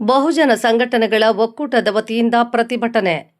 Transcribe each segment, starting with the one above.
ಬಹುಜನ ಸಂಘಟನೆಗಳ ಒಕ್ಕೂಟದ ವತಿಯಿಂದ ಪ್ರತಿಭಟನೆ.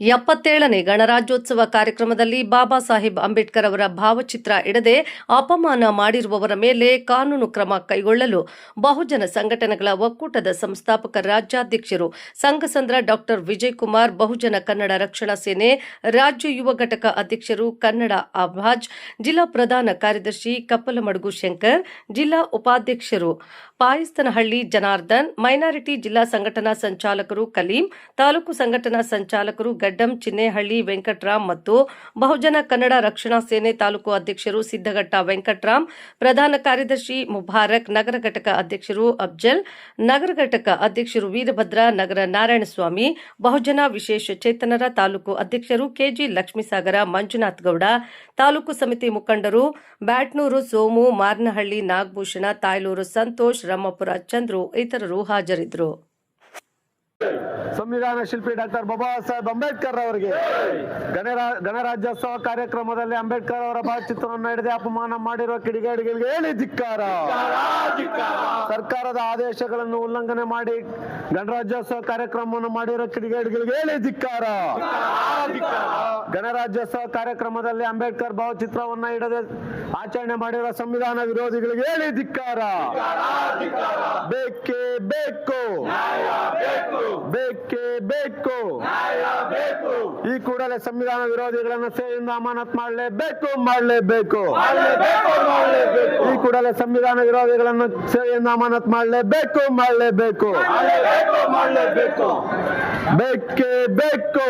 ಎಪ್ಪತ್ತೇಳನೇ ಗಣರಾಜ್ಯೋತ್ಸವ ಕಾರ್ಯಕ್ರಮದಲ್ಲಿ ಬಾಬಾ ಸಾಹೇಬ್ ಅಂಬೇಡ್ಕರ್ ಅವರ ಭಾವಚಿತ್ರ ಇಡದೆ ಅಪಮಾನ ಮಾಡಿರುವವರ ಮೇಲೆ ಕಾನೂನು ಕ್ರಮ ಕೈಗೊಳ್ಳಲು ಬಹುಜನ ಸಂಘಟನೆಗಳ ಒಕ್ಕೂಟದ ಸಂಸ್ಥಾಪಕ ರಾಜ್ಯಾಧ್ಯಕ್ಷರು ಸಂಘಸಂದ್ರ ಡಾಕ್ಟರ್ ವಿಜಯ್ ಕುಮಾರ್ ಬಹುಜನ ಕನ್ನಡ ರಕ್ಷಣಾ ಸೇನೆ ರಾಜ್ಯ ಯುವ ಘಟಕ ಅಧ್ಯಕ್ಷರು ಕನ್ನಡ ಅಭಾಜ್, ಜಿಲ್ಲಾ ಪ್ರಧಾನ ಕಾರ್ಯದರ್ಶಿ ಕಪ್ಪಲಮಡುಗು ಶಂಕರ್, ಜಿಲ್ಲಾ ಉಪಾಧ್ಯಕ್ಷರು ಪಾಯಸ್ತನಹಳ್ಳಿ ಜನಾರ್ದನ್, ಮೈನಾರಿಟಿ ಜಿಲ್ಲಾ ಸಂಘಟನಾ ಸಂಚಾಲಕರು ಕಲೀಂ, ತಾಲೂಕು ಸಂಘಟನಾ ಸಂಚಾಲಕರು ಗಡ್ಡಂ ಚಿನ್ನೇಹಳ್ಳಿ, ವೆಂಕಟರಾಮ್ ಮತ್ತು ಬಹುಜನ ಕನ್ನಡ ರಕ್ಷಣಾ ಸೇನೆ ತಾಲೂಕು ಅಧ್ಯಕ್ಷರು ಸಿದ್ದಘಟ್ಟ ವೆಂಕಟರಾಮ್, ಪ್ರಧಾನ ಕಾರ್ಯದರ್ಶಿ ಮುಬಾರಕ್, ನಗರ ಘಟಕ ಅಧ್ಯಕ್ಷರು ಅಫ್ಜಲ್, ನಗರ ಘಟಕ ಅಧ್ಯಕ್ಷರು ವೀರಭದ್ರ, ನಗರ ನಾರಾಯಣಸ್ವಾಮಿ, ಬಹುಜನ ವಿಶೇಷ ಚೇತನರ ತಾಲೂಕು ಅಧ್ಯಕ್ಷರು ಕೆಜಿ ಲಕ್ಷ್ಮೀಸಾಗರ, ಮಂಜುನಾಥ್ ಗೌಡ, ತಾಲೂಕು ಸಮಿತಿ ಮುಖಂಡರು ಬ್ಯಾಟ್ನೂರು ಸೋಮು, ಮಾರ್ನಹಳ್ಳಿ, ನಾಗಭೂಷಣ, ತಾಯ್ಲೂರು ಸಂತೋಷ್ ರಮ್ಮಪುರ ಚಂದ್ರು, ಇತರರು ಹಾಜರಿದ್ದರು. ಸಂವಿಧಾನ ಶಿಲ್ಪಿ ಡಾಕ್ಟರ್ ಬಾಬಾ ಸಾಹೇಬ್ ಅಂಬೇಡ್ಕರ್ ಅವರಿಗೆ ಗಣರಾ, ಗಣರಾಜ್ಯೋತ್ಸವ ಕಾರ್ಯಕ್ರಮದಲ್ಲಿ ಅಂಬೇಡ್ಕರ್ ಅವರ ಭಾವಚಿತ್ರವನ್ನು ಹಿಡಿದು ಅಪಮಾನ ಮಾಡಿರುವ ಕಿಡಿಗೇಡಿಗಳಿಗೆ ಹೇಳಿ ಧಿಕ್ಕಾರ. ಸರ್ಕಾರದ ಆದೇಶಗಳನ್ನು ಉಲ್ಲಂಘನೆ ಮಾಡಿ ಗಣರಾಜ್ಯೋತ್ಸವ ಕಾರ್ಯಕ್ರಮವನ್ನು ಮಾಡಿರುವ ಕಿಡಿಗೇಡಿಗಳಿಗೆ ಹೇಳಿ ಧಿಕ್ಕಾರ. ಗಣರಾಜ್ಯೋತ್ಸವ ಕಾರ್ಯಕ್ರಮದಲ್ಲಿ ಅಂಬೇಡ್ಕರ್ ಭಾವಚಿತ್ರವನ್ನು ಹಿಡದೆ ಆಚರಣೆ ಮಾಡಿರುವ ಸಂವಿಧಾನ ವಿರೋಧಿಗಳಿಗೆ ಹೇಳಿ ಧಿಕ್ಕಾರ. ಬೇಕೇ ಬೇಕು. ಬೇಕೇ ಬೇಕು. ಈ ಕೂಡಲೇ ಸಂವಿಧಾನ ವಿರೋಧಿಗಳನ್ನು ಸೇವೆಯಿಂದ ಅಮಾನತ್ ಮಾಡಲೇಬೇಕು ಮಾಡಲೇಬೇಕು. ಈ ಕೂಡಲೇ ಸಂವಿಧಾನ ವಿರೋಧಿಗಳನ್ನು ಸೇವೆಯಿಂದ ಅಮಾನತ್ ಮಾಡಲೇಬೇಕು ಮಾಡಲೇಬೇಕು. ಬೇಕೇ ಬೇಕು.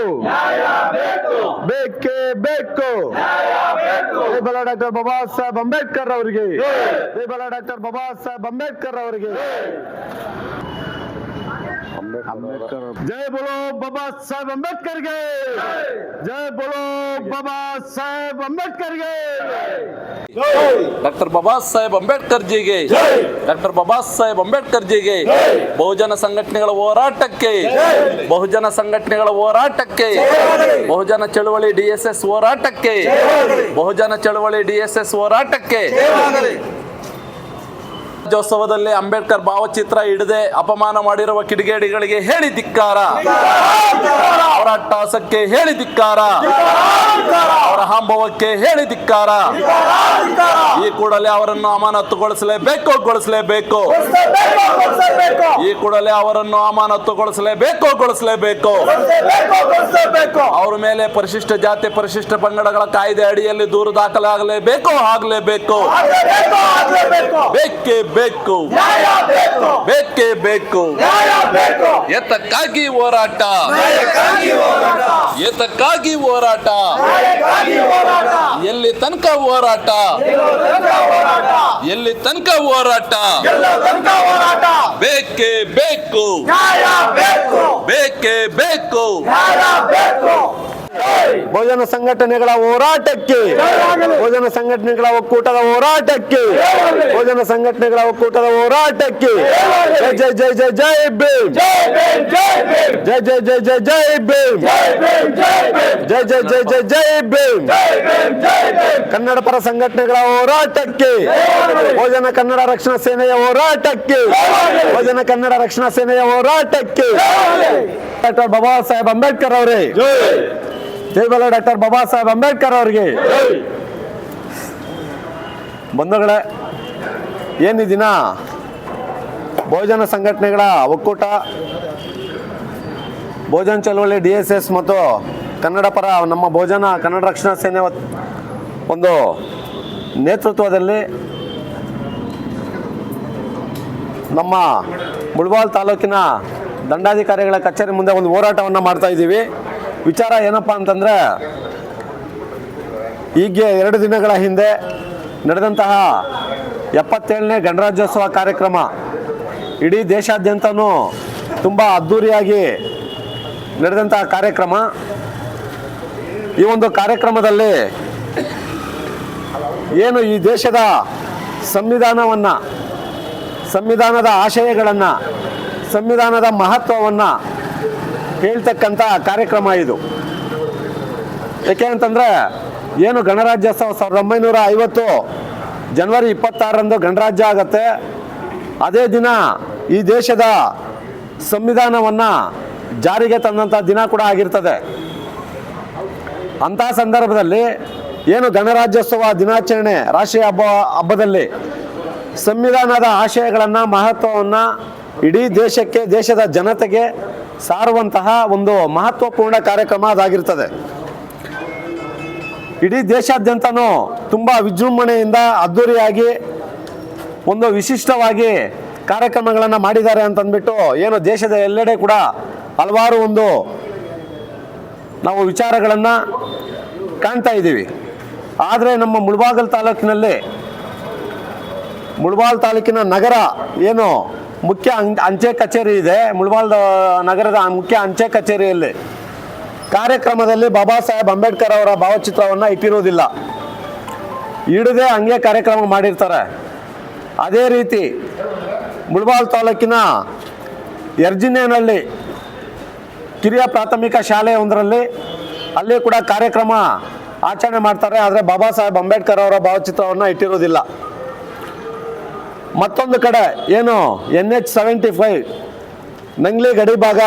ಬೇಕೇ. ಬೇಕು ಬಲ ಡಾಕ್ಟರ್ ಬಾಬಾ ಸಾಹೇಬ್ ಅಂಬೇಡ್ಕರ್ ಅವರಿಗೆ. ಬಲ ಡಾಕ್ಟರ್ ಬಾಬಾ ಸಾಹೇಬ್ ಅಂಬೇಡ್ಕರ್ ಅವರಿಗೆ. ಜೈ ಬೋಲೋ ಬಾಬಾ ಸಾಹೇಬ್ ಅಂಬೇಡ್ಕರ್ಗೆ. ಜೈ ಬೋಲೋ ಬಾಬಾ ಸಾಹೇಬ್ ಅಂಬೇಡ್ಕರ್ಗೆ. ಡಾಕ್ಟರ್ ಬಾಬಾ ಸಾಹೇಬ್ ಅಂಬೇಡ್ಕರ್ ಜಿಗೆ ಡಾಕ್ಟರ್ ಬಾಬಾ ಸಾಹೇಬ್ ಅಂಬೇಡ್ಕರ್ ಜಿಗೆ ಬಹುಜನ ಸಂಘಟನೆಗಳ ಹೋರಾಟಕ್ಕೆ. ಬಹುಜನ ಸಂಘಟನೆಗಳ ಹೋರಾಟಕ್ಕೆ. ಬಹುಜನ ಚಳುವಳಿ ಡಿಎಸ್ಎಸ್ ಹೋರಾಟಕ್ಕೆ. ಬಹುಜನ ಚಳುವಳಿ ಡಿಎಸ್ಎಸ್ ಹೋರಾಟಕ್ಕೆ. ರಾಜ್ಯೋತ್ಸವದಲ್ಲಿ ಅಂಬೇಡ್ಕರ್ ಭಾವಚಿತ್ರ ಹಿಡದೆ ಅಪಮಾನ ಮಾಡಿರುವ ಕಿಡಿಗೇಡಿಗಳಿಗೆ ಹೇಳಿ ಧಿಕ್ಕಾರ. ಅವರ ಟಾಸಕ್ಕೆ ಹೇಳಿ ಧಿಕ್ಕಾರ. ಅವರ ಹಾಂಭವಕ್ಕೆ ಹೇಳಿ ಧಿಕ್ಕಾರ. ಈ ಕೂಡಲೇ ಅವರನ್ನು ಅಮಾನತುಗೊಳಿಸಲೇಬೇಕು, ಗೊಳಿಸಲೇಬೇಕು. ಈ ಕೂಡಲೇ ಅವರನ್ನು ಅಮಾನತುಗೊಳಿಸಲೇಬೇಕು, ಗೊಳಿಸಲೇಬೇಕು. ಅವರ ಮೇಲೆ ಪರಿಶಿಷ್ಟ ಜಾತಿ ಪರಿಶಿಷ್ಟ ಪಂಗಡಗಳ ಕಾಯ್ದೆ ಅಡಿಯಲ್ಲಿ ದೂರು ದಾಖಲಾಗಲೇಬೇಕು ಆಗಲೇಬೇಕು. ಬೇಕೇ ಬೇಕು. ಬೇಕೇ. ಬೇಕು ಎತ್ತಕ್ಕಾಗಿ ಹೋರಾಟ. ಎತ್ತಕ್ಕಾಗಿ ಹೋರಾಟ. ಎಲ್ಲಿ ತನಕ ಹೋರಾಟ. ಎಲ್ಲಿ ತನಕ ಹೋರಾಟ. ಬೇಕೇ ಬೇಕು. ಬೇಕೇ. ಬೇಕು. 야, ಬಹುಜನ ಸಂಘಟನೆಗಳ ಹೋರಾಟಕ್ಕೆ ಬಹುಜನ ಸಂಘಟನೆಗಳ ಒಕ್ಕೂಟದ ಹೋರಾಟಕ್ಕೆ ಬಹುಜನ ಸಂಘಟನೆಗಳ ಒಕ್ಕೂಟದ ಹೋರಾಟಕ್ಕೆ. ಜೈ ಜೈ ಜೈ ಜೈ ಜೈ ಭೀಮ್. ಜೈ ಜೈ ಜೈ ಜೈ ಜೈ ಭೀಮ್. ಜೈ ಜೈ ಜೈ ಜೈ ಜೈ ಭೀಮ್. ಕನ್ನಡ ಪರ ಸಂಘಟನೆಗಳ ಹೋರಾಟಕ್ಕೆ ಬಹುಜನ ಕನ್ನಡ ರಕ್ಷಣಾ ಸೇನೆಯ ಹೋರಾಟಕ್ಕೆ ಬಹುಜನ ಕನ್ನಡ ರಕ್ಷಣಾ ಸೇನೆಯ ಹೋರಾಟಕ್ಕೆ. ಡಾಕ್ಟರ್ ಬಾಬಾ ಸಾಹೇಬ್ ಅಂಬೇಡ್ಕರ್ ಅವರೇ ಜೈ ಡಾಕ್ಟರ್ ಬಾಬಾ ಸಾಹೇಬ್ ಅಂಬೇಡ್ಕರ್ ಅವರಿಗೆ. ಬಂಧುಗಳೇ, ಏನು ದಿನ? ಸಂಘಟನೆಗಳ ಒಕ್ಕೂಟ, ಭೋಜನ ಚಳವಳಿ ಡಿ ಎಸ್ ಎಸ್ ಮತ್ತು ಕನ್ನಡ ಪರ ನಮ್ಮ ಭೋಜನ ಕನ್ನಡ ರಕ್ಷಣಾ ಸೇನೆ ಒಂದು ನೇತೃತ್ವದಲ್ಲಿ ನಮ್ಮ ಮುಳ್ಬಾಲ್ ತಾಲೂಕಿನ ದಂಡಾಧಿಕಾರಿಗಳ ಕಚೇರಿ ಮುಂದೆ ಒಂದು ಹೋರಾಟವನ್ನು ಮಾಡ್ತಾ ಇದ್ದೀವಿ. ವಿಚಾರ ಏನಪ್ಪ ಅಂತಂದರೆ ಈಗ ಎರಡು ದಿನಗಳ ಹಿಂದೆ ನಡೆದಂತಹ ಎಪ್ಪತ್ತೇಳನೇ ಗಣರಾಜ್ಯೋತ್ಸವ ಕಾರ್ಯಕ್ರಮ ಇಡೀ ದೇಶಾದ್ಯಂತನೂ ತುಂಬ ಅದ್ಧೂರಿಯಾಗಿ ನಡೆದಂತಹ ಕಾರ್ಯಕ್ರಮ. ಈ ಒಂದು ಕಾರ್ಯಕ್ರಮದಲ್ಲಿ ಏನು ಈ ದೇಶದ ಸಂವಿಧಾನವನ್ನು, ಸಂವಿಧಾನದ ಆಶಯಗಳನ್ನು, ಸಂವಿಧಾನದ ಮಹತ್ವವನ್ನು ಹೇಳ್ತಕ್ಕಂಥ ಕಾರ್ಯಕ್ರಮ ಇದು. ಯಾಕೆ ಅಂತಂದರೆ ಏನು ಗಣರಾಜ್ಯೋತ್ಸವ ಸಾವಿರದ ಒಂಬೈನೂರ ಐವತ್ತು ಜನವರಿ ಇಪ್ಪತ್ತಾರರಂದು ಗಣರಾಜ್ಯ ಆಗತ್ತೆ. ಅದೇ ದಿನ ಈ ದೇಶದ ಸಂವಿಧಾನವನ್ನು ಜಾರಿಗೆ ತಂದಂಥ ದಿನ ಕೂಡ ಆಗಿರ್ತದೆ. ಅಂಥ ಸಂದರ್ಭದಲ್ಲಿ ಏನು ಗಣರಾಜ್ಯೋತ್ಸವ ದಿನಾಚರಣೆ ರಾಷ್ಟ್ರೀಯ ಹಬ್ಬ ಹಬ್ಬದಲ್ಲಿ ಸಂವಿಧಾನದ ಆಶಯಗಳನ್ನು ಮಹತ್ವವನ್ನು ಇಡೀ ದೇಶಕ್ಕೆ, ದೇಶದ ಜನತೆಗೆ ಸಾರುವಂತಹ ಒಂದು ಮಹತ್ವಪೂರ್ಣ ಕಾರ್ಯಕ್ರಮ ಅದಾಗಿರ್ತದೆ. ಇಡೀ ದೇಶಾದ್ಯಂತನೂ ತುಂಬ ವಿಜೃಂಭಣೆಯಿಂದ ಅದ್ಧೂರಿಯಾಗಿ ಒಂದು ವಿಶಿಷ್ಟವಾಗಿ ಕಾರ್ಯಕ್ರಮಗಳನ್ನು ಮಾಡಿದ್ದಾರೆ ಅಂತಂದ್ಬಿಟ್ಟು ಏನು ದೇಶದ ಎಲ್ಲೆಡೆ ಕೂಡ ಹಲವಾರು ಒಂದು ನಾವು ವಿಚಾರಗಳನ್ನು ಕಾಣ್ತಾ ಇದ್ದೀವಿ. ಆದರೆ ನಮ್ಮ ಮುಳಬಾಗಲ್ ತಾಲೂಕಿನಲ್ಲಿ ಮುಳಬಾಲ್ ತಾಲೂಕಿನ ನಗರ ಏನು ಮುಖ್ಯ ಅಂಚೆ ಕಚೇರಿ ಇದೆ. ಮುಳಬಾಲ್ ನಗರದ ಮುಖ್ಯ ಅಂಚೆ ಕಚೇರಿಯಲ್ಲಿ. ಕಾರ್ಯಕ್ರಮದಲ್ಲಿ ಬಾಬಾ ಸಾಹೇಬ್ ಅಂಬೇಡ್ಕರ್ ಅವರ ಭಾವಚಿತ್ರವನ್ನು ಇಟ್ಟಿರುವುದಿಲ್ಲ. ಇಡದೆ ಹಂಗೆ ಕಾರ್ಯಕ್ರಮ ಮಾಡಿರ್ತಾರೆ. ಅದೇ ರೀತಿ ಮುಳಬಾಲ್ ತಾಲೂಕಿನ ಎರ್ಜಿನೇನಹಳ್ಳಿ ಕಿರಿಯ ಪ್ರಾಥಮಿಕ ಶಾಲೆ ಒಂದರಲ್ಲಿ ಅಲ್ಲಿ ಕೂಡ ಕಾರ್ಯಕ್ರಮ ಆಚರಣೆ ಮಾಡ್ತಾರೆ. ಆದರೆ ಬಾಬಾ ಸಾಹೇಬ್ ಅಂಬೇಡ್ಕರ್ ಅವರ ಭಾವಚಿತ್ರವನ್ನು ಇಟ್ಟಿರೋದಿಲ್ಲ ಮತ್ತೊಂದು ಕಡೆ, ಏನು N H seventy five Nangli ಗಡಿ ಭಾಗ,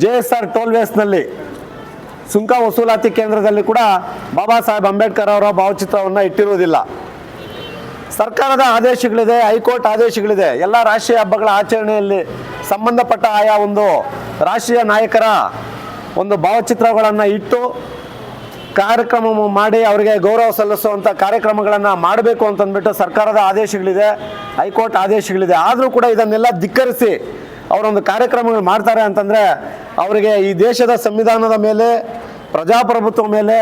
ಜೆ ಎಸ್ ಆರ್ ಟೋಲ್ವೇಸ್ನಲ್ಲಿ ಸುಂಕ ವಸೂಲಾತಿ ಕೇಂದ್ರದಲ್ಲಿ ಕೂಡ ಬಾಬಾ ಸಾಹೇಬ್ ಅಂಬೇಡ್ಕರ್ ಅವರ ಭಾವಚಿತ್ರವನ್ನು ಇಟ್ಟಿರುವುದಿಲ್ಲ. ಸರ್ಕಾರದ ಆದೇಶಗಳಿದೆ, ಹೈಕೋರ್ಟ್ ಆದೇಶಗಳಿದೆ. ಎಲ್ಲ ರಾಷ್ಟ್ರೀಯ ಹಬ್ಬಗಳ ಆಚರಣೆಯಲ್ಲಿ ಸಂಬಂಧಪಟ್ಟ ಆಯಾ ಒಂದು ರಾಷ್ಟ್ರೀಯ ನಾಯಕರ ಒಂದು ಭಾವಚಿತ್ರಗಳನ್ನು ಇಟ್ಟು ಕಾರ್ಯಕ್ರಮ ಮಾಡಿ ಅವರಿಗೆ ಗೌರವ ಸಲ್ಲಿಸುವಂಥ ಕಾರ್ಯಕ್ರಮಗಳನ್ನು ಮಾಡಬೇಕು ಅಂತಂದ್ಬಿಟ್ಟು ಸರ್ಕಾರದ ಆದೇಶಗಳಿದೆ, ಹೈಕೋರ್ಟ್ ಆದೇಶಗಳಿದೆ. ಆದರೂ ಕೂಡ ಇದನ್ನೆಲ್ಲ ಧಿಕ್ಕರಿಸಿ ಅವರೊಂದು ಕಾರ್ಯಕ್ರಮಗಳು ಮಾಡ್ತಾರೆ ಅಂತಂದರೆ ಅವರಿಗೆ ಈ ದೇಶದ ಸಂವಿಧಾನದ ಮೇಲೆ, ಪ್ರಜಾಪ್ರಭುತ್ವ ಮೇಲೆ,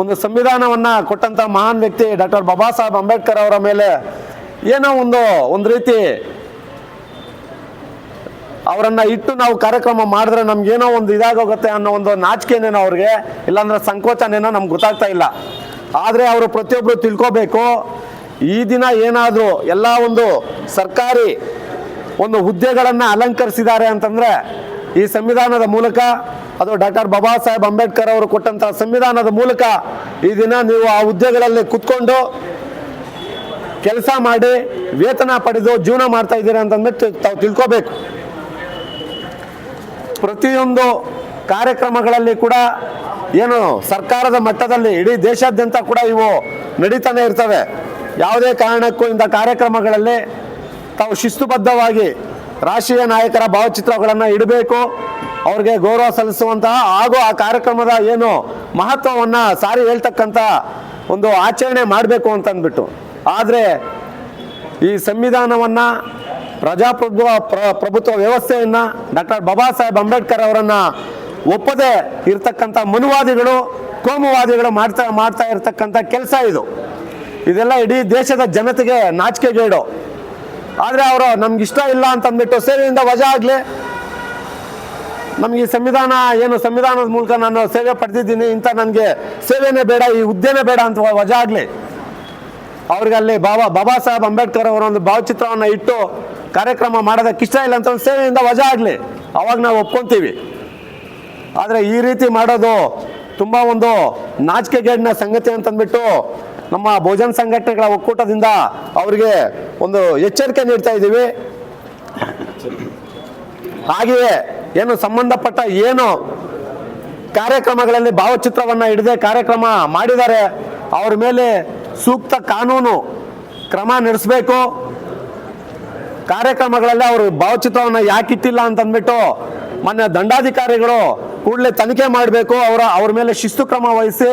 ಒಂದು ಸಂವಿಧಾನವನ್ನು ಕೊಟ್ಟಂಥ ಮಹಾನ್ ವ್ಯಕ್ತಿ ಡಾಕ್ಟರ್ ಬಾಬಾ ಸಾಹೇಬ್ ಅಂಬೇಡ್ಕರ್ ಅವರ ಮೇಲೆ ಏನೋ ಒಂದು ಒಂದು ರೀತಿ ಅವರನ್ನ ಇಟ್ಟು ನಾವು ಕಾರ್ಯಕ್ರಮ ಮಾಡಿದ್ರೆ ನಮ್ಗೇನೋ ಒಂದು ಇದಾಗೋಗುತ್ತೆ ಅನ್ನೋ ಒಂದು ನಾಚಿಕೆನೇನೋ ಅವ್ರಿಗೆ, ಇಲ್ಲಾಂದ್ರೆ ಸಂಕೋಚನೇನೋ ನಮ್ಗೆ ಗೊತ್ತಾಗ್ತಾ ಇಲ್ಲ. ಆದರೆ ಅವರು ಪ್ರತಿಯೊಬ್ಬರು ತಿಳ್ಕೋಬೇಕು, ಈ ದಿನ ಏನಾದರೂ ಎಲ್ಲ ಒಂದು ಸರ್ಕಾರಿ ಒಂದು ಹುದ್ದೆಗಳನ್ನು ಅಲಂಕರಿಸಿದ್ದಾರೆ ಅಂತಂದರೆ, ಈ ಸಂವಿಧಾನದ ಮೂಲಕ, ಅದು ಡಾಕ್ಟರ್ ಬಾಬಾ ಸಾಹೇಬ್ ಅಂಬೇಡ್ಕರ್ ಅವರು ಕೊಟ್ಟಂಥ ಸಂವಿಧಾನದ ಮೂಲಕ ಈ ದಿನ ನೀವು ಆ ಹುದ್ದೆಗಳಲ್ಲಿ ಕುತ್ಕೊಂಡು ಕೆಲಸ ಮಾಡಿ, ವೇತನ ಪಡೆದು ಜೀವನ ಮಾಡ್ತಾ ಇದ್ದೀರಾ ಅಂತಂದ್ಬಿಟ್ಟು ತಾವು ತಿಳ್ಕೋಬೇಕು. ಪ್ರತಿಯೊಂದು ಕಾರ್ಯಕ್ರಮಗಳಲ್ಲಿ ಕೂಡ ಏನು ಸರ್ಕಾರದ ಮಟ್ಟದಲ್ಲಿ ಇಡೀ ದೇಶಾದ್ಯಂತ ಕೂಡ ಇವು ನಡೀತಾನೆ ಇರ್ತವೆ. ಯಾವುದೇ ಕಾರಣಕ್ಕೂ ಇಂಥ ಕಾರ್ಯಕ್ರಮಗಳಲ್ಲಿ ತಾವು ಶಿಸ್ತುಬದ್ಧವಾಗಿ ರಾಷ್ಟ್ರೀಯ ನಾಯಕರ ಭಾವಚಿತ್ರಗಳನ್ನು ಇಡಬೇಕು. ಅವ್ರಿಗೆ ಗೌರವ ಸಲ್ಲಿಸುವಂತಹ ಹಾಗೂ ಆ ಕಾರ್ಯಕ್ರಮದ ಏನು ಮಹತ್ವವನ್ನು ಸಾರಿ ಹೇಳ್ತಕ್ಕಂಥ ಒಂದು ಆಚರಣೆ ಮಾಡಬೇಕು ಅಂತಂದ್ಬಿಟ್ಟು. ಆದರೆ ಈ ಸಂವಿಧಾನವನ್ನು ಪ್ರಜಾಪ್ರಭುತ್ವ ಪ್ರ- ಪ್ರಭುತ್ವ ವ್ಯವಸ್ಥೆಯನ್ನು ಡಾಕ್ಟರ್ ಬಾಬಾ ಸಾಹೇಬ್ ಅಂಬೇಡ್ಕರ್ ಅವರನ್ನು ಒಪ್ಪದೆ ಇರ್ತಕ್ಕಂಥ ಮನುವಾದಿಗಳು, ಕೋಮುವಾದಿಗಳು ಮಾಡ್ತಾ ಮಾಡ್ತಾ ಇರ್ತಕ್ಕಂಥ ಕೆಲಸ ಇದು. ಇದೆಲ್ಲ ಇಡೀ ದೇಶದ ಜನತೆಗೆ ನಾಚಿಕೆಗೇಡು. ಆದರೆ ಅವರು ನಮ್ಗೆ ಇಷ್ಟ ಇಲ್ಲ ಅಂತಂದ್ಬಿಟ್ಟು ಸೇವೆಯಿಂದ ವಜಾ ಆಗಲಿ. ನಮಗೆ ಸಂವಿಧಾನ, ಏನು ಸಂವಿಧಾನದ ಮೂಲಕ ನಾನು ಸೇವೆ ಪಡೆದಿದ್ದೀನಿ ಇಂಥ ನನಗೆ ಸೇವೆನೇ ಬೇಡ, ಈ ಹುದ್ದೆನೇ ಬೇಡ ಅಂತ ವಜಾ ಆಗಲಿ. ಅವ್ರಿಗೆ ಅಲ್ಲಿ ಬಾಬಾ ಬಾಬಾ ಸಾಹೇಬ್ ಅಂಬೇಡ್ಕರ್ ಅವರ ಒಂದು ಭಾವಚಿತ್ರವನ್ನು ಇಟ್ಟು ಕಾರ್ಯಕ್ರಮ ಮಾಡೋದಕ್ಕೆ ಇಷ್ಟ ಇಲ್ಲ ಅಂತ ಒಂದು ಸೇವೆಯಿಂದ ವಜಾ ಆಗಲಿ. ಅವಾಗ ನಾವು ಒಪ್ಕೊಂತೀವಿ. ಆದರೆ ಈ ರೀತಿ ಮಾಡೋದು ತುಂಬ ಒಂದು ನಾಚಿಕೆಗೇಡಿನ ಸಂಗತಿ ಅಂತಂದ್ಬಿಟ್ಟು ನಮ್ಮ ಭೋಜನ ಸಂಘಟನೆಗಳ ಒಕ್ಕೂಟದಿಂದ ಅವರಿಗೆ ಒಂದು ಎಚ್ಚರಿಕೆ ನೀಡ್ತಾ ಇದ್ದೀವಿ. ಹಾಗೆಯೇ ಏನು ಸಂಬಂಧಪಟ್ಟ ಏನು ಕಾರ್ಯಕ್ರಮಗಳಲ್ಲಿ ಭಾವಚಿತ್ರವನ್ನು ಹಿಡದೆ ಕಾರ್ಯಕ್ರಮ ಮಾಡಿದ್ದಾರೆ, ಅವ್ರ ಮೇಲೆ ಸೂಕ್ತ ಕಾನೂನು ಕ್ರಮ ನಡೆಸಬೇಕು. ಕಾರ್ಯಕ್ರಮಗಳಲ್ಲಿ ಅವರು ಭಾವಚಿತ್ರವನ್ನು ಯಾಕೆ ಇಟ್ಟಿಲ್ಲ ಅಂತಂದ್ಬಿಟ್ಟು ಮೊನ್ನೆ ದಂಡಾಧಿಕಾರಿಗಳು ಕೂಡಲೇ ತನಿಖೆ ಮಾಡಬೇಕು, ಅವರ, ಅವ್ರ ಮೇಲೆ ಶಿಸ್ತು ಕ್ರಮ ವಹಿಸಿ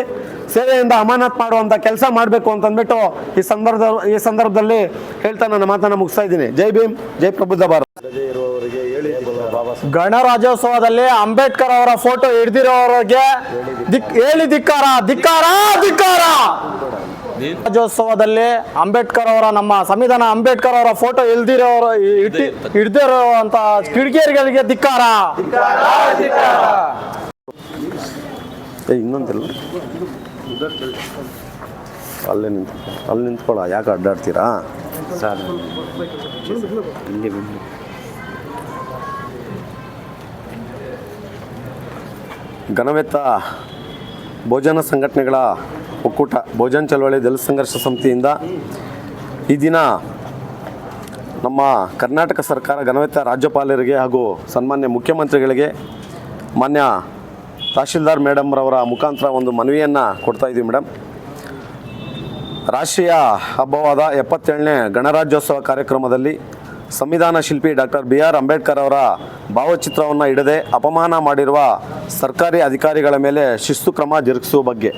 ಸೇವೆಯಿಂದ ಅಮಾನತ್ ಮಾಡುವಂಥ ಕೆಲಸ ಮಾಡಬೇಕು ಅಂತಂದ್ಬಿಟ್ಟು ಈ ಸಂದರ್ಭ, ಈ ಸಂದರ್ಭದಲ್ಲಿ ಹೇಳ್ತಾ ನನ್ನ ಮಾತನ್ನು ಮುಗಿಸ್ತಾ ಇದ್ದೀನಿ. ಜೈ ಭೀಮ್, ಜೈ ಪ್ರಬುದ್ಧ ಭಾರತ್. ಗಣರಾಜ್ಯೋತ್ಸವದಲ್ಲಿ ಅಂಬೇಡ್ಕರ್ ಅವರ ಫೋಟೋ ಹಿಡಿದಿರೋರಿಗೆ ಹೇಳಿ ಧಿಕ್ಕಾರ ಧಿಕ್ಕಾರ ಧಿಕ್ಕಾರ! ರಾಜ್ಯೋತ್ಸವದಲ್ಲಿ ಅಂಬೇಡ್ಕರ್ ಅವರ ನಮ್ಮ ಸಂವಿಧಾನ ಅಂಬೇಡ್ಕರ್ ಅವರ ಫೋಟೋ ಇಲ್ದಿರೋ ಇಟ್ಟಿ ಹಿಡ್ದಿರುವಂತ ಕಿಡಿಗೇರಿಗಳಿಗೆ ಧಿಕ್ಕಾರ. ಏ ಇನ್ನೊಂದಿಲ್ಲ. ಅಲ್ಲೇ ನಿಂತು ಅಲ್ಲಿ ನಿಂತ್ಕೊಳ ಯಾಕೆ ಅಡ್ಡಾಡ್ತೀರಾ? ಸರ್ ಇಲ್ಲಿ ಬಂದು. ಘನವೆತ್ತ ಭೋಜನ ಸಂಘಟನೆಗಳ ಒಕ್ಕೂಟ, ಭೋಜನ ಚಳವಳಿ, ದಲಿತ ಸಂಘರ್ಷ ಸಮಿತಿಯಿಂದ ಈ ದಿನ ನಮ್ಮ ಕರ್ನಾಟಕ ಸರ್ಕಾರ ಘನವೆತ್ತ ರಾಜ್ಯಪಾಲರಿಗೆ ಹಾಗೂ ಸನ್ಮಾನ್ಯ ಮುಖ್ಯಮಂತ್ರಿಗಳಿಗೆ ಮಾನ್ಯ ತಹಶೀಲ್ದಾರ್ ಮೇಡಮ್ರವರ ಮುಖಾಂತರ ಒಂದು ಮನವಿಯನ್ನು ಕೊಡ್ತಾ ಇದ್ದೀವಿ ಮೇಡಮ್. ರಾಷ್ಟ್ರೀಯ ಹಬ್ಬವಾದ ಎಪ್ಪತ್ತೇಳನೇ ಗಣರಾಜ್ಯೋತ್ಸವ ಕಾರ್ಯಕ್ರಮದಲ್ಲಿ ಸಂವಿಧಾನ ಶಿಲ್ಪಿ ಡಾಕ್ಟರ್ ಬಿ ಆರ್ ಅಂಬೇಡ್ಕರ್ ಅವರ ಭಾವಚಿತ್ರವನ್ನು ಇಡದೆ ಅಪಮಾನ ಮಾಡಿರುವ ಸರ್ಕಾರಿ ಅಧಿಕಾರಿಗಳ ಮೇಲೆ ಶಿಸ್ತು ಕ್ರಮ ಜರುಗಿಸುವ ಬಗ್ಗೆ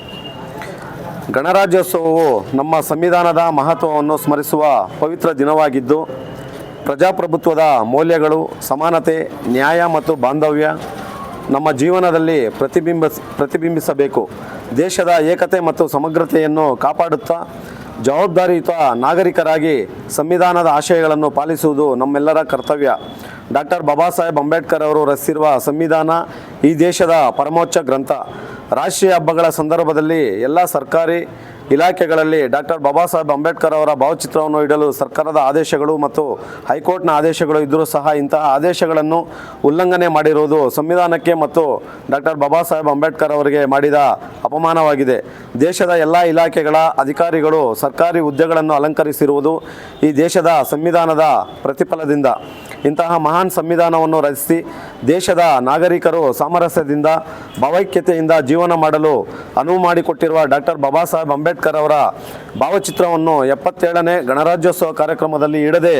ಗಣರಾಜ್ಯೋತ್ಸವವು ನಮ್ಮ ಸಂವಿಧಾನದ ಮಹತ್ವವನ್ನು ಸ್ಮರಿಸುವ ಪವಿತ್ರ ದಿನವಾಗಿದ್ದು, ಪ್ರಜಾಪ್ರಭುತ್ವದ ಮೌಲ್ಯಗಳು, ಸಮಾನತೆ, ನ್ಯಾಯ ಮತ್ತು ಬಾಂಧವ್ಯ ನಮ್ಮ ಜೀವನದಲ್ಲಿ ಪ್ರತಿಬಿಂಬ, ಪ್ರತಿಬಿಂಬಿಸಬೇಕು. ದೇಶದ ಏಕತೆ ಮತ್ತು ಸಮಗ್ರತೆಯನ್ನು ಕಾಪಾಡುತ್ತಾ, ಜವಾಬ್ದಾರಿಯುತ ನಾಗರಿಕರಾಗಿ ಸಂವಿಧಾನದ ಆಶಯಗಳನ್ನು ಪಾಲಿಸುವುದು ನಮ್ಮೆಲ್ಲರ ಕರ್ತವ್ಯ. ಡಾಕ್ಟರ್ ಬಾಬಾ ಸಾಹೇಬ್ ಅಂಬೇಡ್ಕರ್ ಅವರು ರಚಿಸಿರುವ ಸಂವಿಧಾನ ಈ ದೇಶದ ಪರಮೋಚ್ಚ ಗ್ರಂಥ. ರಾಷ್ಟ್ರೀಯ ಹಬ್ಬಗಳ ಸಂದರ್ಭದಲ್ಲಿ ಎಲ್ಲ ಸರ್ಕಾರಿ ಇಲಾಖೆಗಳಲ್ಲಿ ಡಾಕ್ಟರ್ ಬಾಬಾ ಸಾಹೇಬ್ ಅಂಬೇಡ್ಕರ್ ಅವರ ಭಾವಚಿತ್ರವನ್ನು ಇಡಲು ಸರ್ಕಾರದ ಆದೇಶಗಳು ಮತ್ತು ಹೈಕೋರ್ಟ್ನ ಆದೇಶಗಳು ಇದ್ದರೂ ಸಹ ಇಂತಹ ಆದೇಶಗಳನ್ನು ಉಲ್ಲಂಘನೆ ಮಾಡಿರುವುದು ಸಂವಿಧಾನಕ್ಕೆ ಮತ್ತು ಡಾಕ್ಟರ್ ಬಾಬಾ ಸಾಹೇಬ್ ಅಂಬೇಡ್ಕರ್ ಅವರಿಗೆ ಮಾಡಿದ ಅಪಮಾನವಾಗಿದೆ. ದೇಶದ ಎಲ್ಲ ಇಲಾಖೆಗಳ ಅಧಿಕಾರಿಗಳು ಸರ್ಕಾರಿ ಹುದ್ದೆಗಳನ್ನು ಅಲಂಕರಿಸಿರುವುದು ಈ ದೇಶದ ಸಂವಿಧಾನದ ಪ್ರತಿಫಲದಿಂದ. ಇಂತಹ ಮಹಾನ್ ಸಂವಿಧಾನವನ್ನು ರಚಿಸಿ ದೇಶದ ನಾಗರಿಕರು ಸಾಮರಸ್ಯದಿಂದ, ಭಾವೈಕ್ಯತೆಯಿಂದ ಜೀವನ ಮಾಡಲು ಅನುವು ಮಾಡಿಕೊಟ್ಟಿರುವ ಡಾಕ್ಟರ್ ಬಾಬಾ ಸಾಹೇಬ್ ಅಂಬೇಡ್ಕರ್ ಅವರ ಭಾವಚಿತ್ರವನ್ನು ಎಪ್ಪತ್ತೇಳನೇ ಗಣರಾಜ್ಯೋತ್ಸವ ಕಾರ್ಯಕ್ರಮದಲ್ಲಿ ಇಡದೆ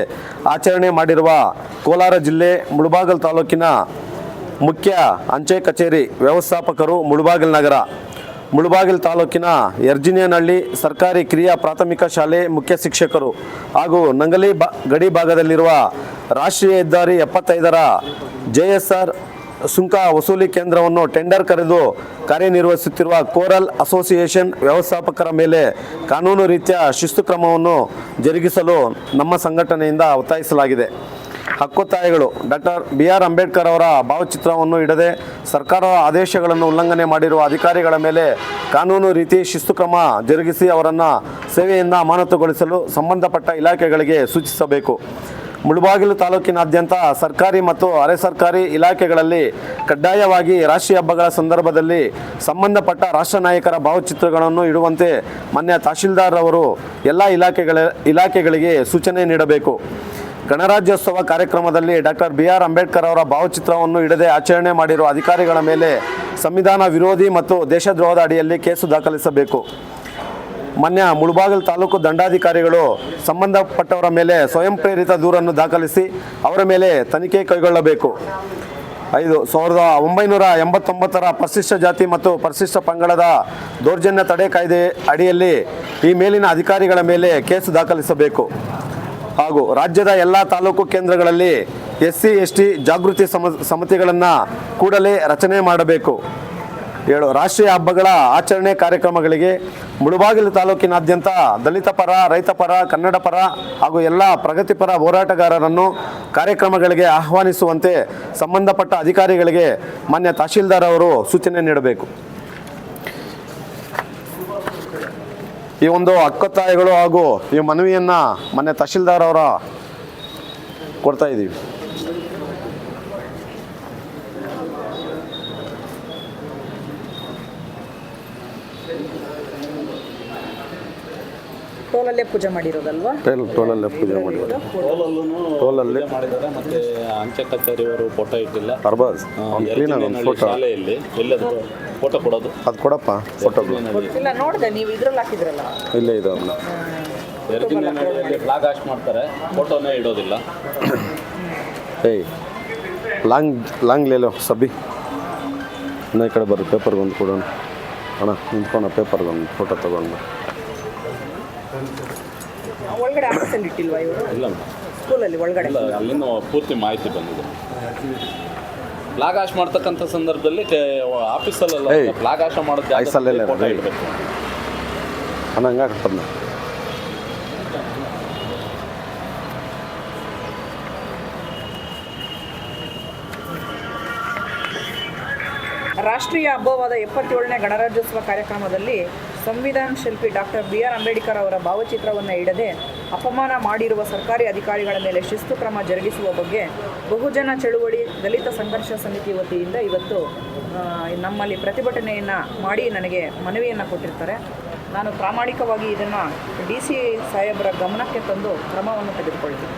ಆಚರಣೆ ಮಾಡಿರುವ ಕೋಲಾರ ಜಿಲ್ಲೆ ಮುಳಬಾಗಲ್ ತಾಲೂಕಿನ ಮುಖ್ಯ ಅಂಚೆ ಕಚೇರಿ ವ್ಯವಸ್ಥಾಪಕರು ಮುಳುಬಾಗಿಲ್ ನಗರ. ಮುಳುಬಾಗಿಲ್ ತಾಲೂಕಿನ ಎರ್ಜಿನಿಯನಹಳ್ಳಿ ಸರ್ಕಾರಿ ಕಿರಿಯ ಪ್ರಾಥಮಿಕ ಶಾಲೆ ಮುಖ್ಯ ಶಿಕ್ಷಕರು ಹಾಗೂ ನಂಗಲಿ ಬಾ, ಗಡಿ ಭಾಗದಲ್ಲಿರುವ ರಾಷ್ಟ್ರೀಯ ಹೆದ್ದಾರಿ ಎಪ್ಪತ್ತೈದರ ಜೆ ಎಸ್ ಆರ್ ಸುಂಕ ವಸೂಲಿ ಕೇಂದ್ರವನ್ನು ಟೆಂಡರ್ ಕರೆದು ಕಾರ್ಯನಿರ್ವಹಿಸುತ್ತಿರುವ ಕೋರಲ್ ಅಸೋಸಿಯೇಷನ್ ವ್ಯವಸ್ಥಾಪಕರ ಮೇಲೆ ಕಾನೂನು ರೀತಿಯ ಶಿಸ್ತು ಕ್ರಮವನ್ನು ಜರುಗಿಸಲು ನಮ್ಮ ಸಂಘಟನೆಯಿಂದ ಒತ್ತಾಯಿಸಲಾಗಿದೆ. ಹಕ್ಕೊತ್ತಾಯಗಳು. ಡಾಕ್ಟರ್ ಬಿ ಆರ್ ಅಂಬೇಡ್ಕರ್ ಅವರ ಭಾವಚಿತ್ರವನ್ನು ಇಡದೆ ಸರ್ಕಾರದ ಆದೇಶಗಳನ್ನು ಉಲ್ಲಂಘನೆ ಮಾಡಿರುವ ಅಧಿಕಾರಿಗಳ ಮೇಲೆ ಕಾನೂನು ರೀತಿ ಶಿಸ್ತು ಕ್ರಮ ಜರುಗಿಸಿ ಅವರನ್ನು ಸೇವೆಯಿಂದ ಅಮಾನತುಗೊಳಿಸಲು ಸಂಬಂಧಪಟ್ಟ ಇಲಾಖೆಗಳಿಗೆ ಸೂಚಿಸಬೇಕು. ಮುಳುಬಾಗಿಲು ತಾಲೂಕಿನಾದ್ಯಂತ ಸರ್ಕಾರಿ ಮತ್ತು ಅರೆ ಸರ್ಕಾರಿ ಇಲಾಖೆಗಳಲ್ಲಿ ಕಡ್ಡಾಯವಾಗಿ ರಾಷ್ಟ್ರೀಯ ಹಬ್ಬಗಳ ಸಂದರ್ಭದಲ್ಲಿ ಸಂಬಂಧಪಟ್ಟ ರಾಷ್ಟ್ರ ನಾಯಕರ ಭಾವಚಿತ್ರಗಳನ್ನು ಇಡುವಂತೆ ಮಾನ್ಯ ತಹಶೀಲ್ದಾರ್ ಅವರು ಎಲ್ಲ ಇಲಾಖೆಗಳ, ಇಲಾಖೆಗಳಿಗೆ ಸೂಚನೆ ನೀಡಬೇಕು. ಗಣರಾಜ್ಯೋತ್ಸವ ಕಾರ್ಯಕ್ರಮದಲ್ಲಿ ಡಾಕ್ಟರ್ ಬಿ ಆರ್ ಅಂಬೇಡ್ಕರ್ ಅವರ ಭಾವಚಿತ್ರವನ್ನು ಇಡದೆ ಆಚರಣೆ ಮಾಡಿರುವ ಅಧಿಕಾರಿಗಳ ಮೇಲೆ ಸಂವಿಧಾನ ವಿರೋಧಿ ಮತ್ತು ದೇಶದ್ರೋಹದ ಅಡಿಯಲ್ಲಿ ಕೇಸು ದಾಖಲಿಸಬೇಕು. ಮಾನ್ಯ ಮುಳಬಾಗಿಲು ತಾಲೂಕು ದಂಡಾಧಿಕಾರಿಗಳು ಸಂಬಂಧಪಟ್ಟವರ ಮೇಲೆ ಸ್ವಯಂ ಪ್ರೇರಿತ ದೂರನ್ನು ದಾಖಲಿಸಿ ಅವರ ಮೇಲೆ ತನಿಖೆ ಕೈಗೊಳ್ಳಬೇಕು. ಐದು ಸಾವಿರದ ಒಂಬೈನೂರ ಎಂಬತ್ತೊಂಬತ್ತರ ಪರಿಶಿಷ್ಟ ಜಾತಿ ಮತ್ತು ಪರಿಶಿಷ್ಟ ಪಂಗಡದ ದೌರ್ಜನ್ಯ ತಡೆ ಕಾಯ್ದೆ ಅಡಿಯಲ್ಲಿ ಈ ಮೇಲಿನ ಅಧಿಕಾರಿಗಳ ಮೇಲೆ ಕೇಸು ದಾಖಲಿಸಬೇಕು. ಹಾಗೂ ರಾಜ್ಯದ ಎಲ್ಲ ತಾಲೂಕು ಕೇಂದ್ರಗಳಲ್ಲಿ ಎಸ್ ಸಿ ಎಸ್ ಟಿ ಜಾಗೃತಿ ಸಮ, ಸಮಿತಿಗಳನ್ನು ಕೂಡಲೇ ರಚನೆ ಮಾಡಬೇಕು. ಏಳು ರಾಷ್ಟ್ರೀಯ ಹಬ್ಬಗಳ ಆಚರಣೆ ಕಾರ್ಯಕ್ರಮಗಳಿಗೆ ಮುಳುಬಾಗಿಲು ತಾಲೂಕಿನಾದ್ಯಂತ ದಲಿತ ಪರ, ರೈತ ಪರ, ಕನ್ನಡ ಪರ ಹಾಗೂ ಎಲ್ಲ ಪ್ರಗತಿಪರ ಹೋರಾಟಗಾರರನ್ನು ಕಾರ್ಯಕ್ರಮಗಳಿಗೆ ಆಹ್ವಾನಿಸುವಂತೆ ಸಂಬಂಧಪಟ್ಟ ಅಧಿಕಾರಿಗಳಿಗೆ ಮಾನ್ಯ ತಹಶೀಲ್ದಾರ್ ಅವರು ಸೂಚನೆ ನೀಡಬೇಕು. ಈ ಒಂದು ಹಕ್ಕೊತ್ತಾಯಗಳು ಹಾಗೂ ಈ ಮನವಿಯನ್ನು ಮಾನ್ಯ ತಹಶೀಲ್ದಾರ್ ಅವರ ಕೊಡ್ತಾ ಇದ್ದೀವಿ ಟೋಲಲ್ಲೇ ಪೂಜೆ ಮಾಡಿರೋದಲ್ವಾ? ಟೋಲ್ ಟೋಲಲ್ಲೇ ಪೂಜೆ ಮಾಡಿದ್ದಾರೆ ಟೋಲಲ್ಲಿ ಮಾಡಿದ್ದಾರೆ ಮತ್ತೆ ಅಂಚೆ ಕಚೇರಿಯವರು ಫೋಟೋ ಇಟ್ಟಿಲ್ಲ. ಅರ್ಬಾಸ್ ಅವ್ನು ಕ್ಲೀನಾಗಿ ಒಂದು ಫೋಟೋ ಶಾಲೆಯಲ್ಲಿ. ಎಲ್ಲದು ಫೋಟೋ ಕೊಡೋದು? ಅದು ಕೊಡಪ್ಪ ಫೋಟೋ ಇಲ್ಲ ನೋಡಿದೆ ನೀವು ಇದ್ರಲ್ಲಿ ಹಾಕಿದ್ರಲ್ಲ. ಇಲ್ಲೇ ಇದೆ ಅವ್ರನ್ನ ಎರಜಿನಲ್ಲಿ ಫ್ಲಾಗ್ ಹಾಸ್ಟ್ ಮಾಡ್ತಾರೆ ಫೋಟೋನೇ ಇಡೋದಿಲ್ಲ. ಏಯ್ ಲಾಂಗ್ ಲಾಂಗ್ ಲೇಲೋ ಸಬ್ಬಿ. ಇನ್ನ ಈ ಕಡೆ ಬರ್ರಿ ಪೇಪರ್ಗೆ ಒಂದು ಕೊಡೋಣ. ಅಣ್ಣ ನಿಂತ್ಕೊಂಡು ಪೇಪರ್ಗೊಂದು ಒಂದು ಫೋಟೋ ತಗೊಂಡು. ಒಳಗಡೆ ಆಫೀಸಲ್ಲಿ ಇಟ್ಟಿಲ್ವಾ ಇವರು? ಇಲ್ಲ ಸ್ಕೂಲಲ್ಲಿ ಒಳಗಡೆ? ಇಲ್ಲ ಅಲ್ಲಿಂದ ಪೂರ್ತಿ ಮಾಹಿತಿ ಬಂದಿದೆ. ಫ್ಲಾಗ್ ಮಾಡ್ತಕ್ಕಂಥ ಸಂದರ್ಭದಲ್ಲಿ ಆಫೀಸಲ್ಲೆಲ್ಲ. ಫ್ಲಾಗ್ ಹಾಸ್ಟ್ ಮಾಡೋದು ಐಸಲ್ಲೆಲ್ಲ. ಇಡಬೇಕು ಅಣ್ಣ ಹಂಗಾಗ್ತದ ರಾಷ್ಟ್ರೀಯ ಹಬ್ಬವಾದ ಎಪ್ಪತ್ತೇಳನೇ ಗಣರಾಜ್ಯೋತ್ಸವ ಕಾರ್ಯಕ್ರಮದಲ್ಲಿ ಸಂವಿಧಾನ ಶಿಲ್ಪಿ ಡಾಕ್ಟರ್ ಬಿ ಆರ್ ಅಂಬೇಡ್ಕರ್ ಅವರ ಭಾವಚಿತ್ರವನ್ನು ಇಡದೆ ಅಪಮಾನ ಮಾಡಿರುವ ಸರ್ಕಾರಿ ಅಧಿಕಾರಿಗಳ ಮೇಲೆ ಶಿಸ್ತು ಕ್ರಮ ಜರುಗಿಸುವ ಬಗ್ಗೆ ಬಹುಜನ ಚಳುವಳಿ, ದಲಿತ ಸಂಘರ್ಷ ಸಮಿತಿ ವತಿಯಿಂದ ಇವತ್ತು ನಮ್ಮಲ್ಲಿ ಪ್ರತಿಭಟನೆಯನ್ನು ಮಾಡಿ ನನಗೆ ಮನವಿಯನ್ನು ಕೊಟ್ಟಿರ್ತಾರೆ. ನಾನು ಪ್ರಾಮಾಣಿಕವಾಗಿ ಇದನ್ನು ಡಿ ಸಿ ಸಾಹೇಬರ ಗಮನಕ್ಕೆ ತಂದು ಕ್ರಮವನ್ನು ತೆಗೆದುಕೊಳ್ತೀನಿ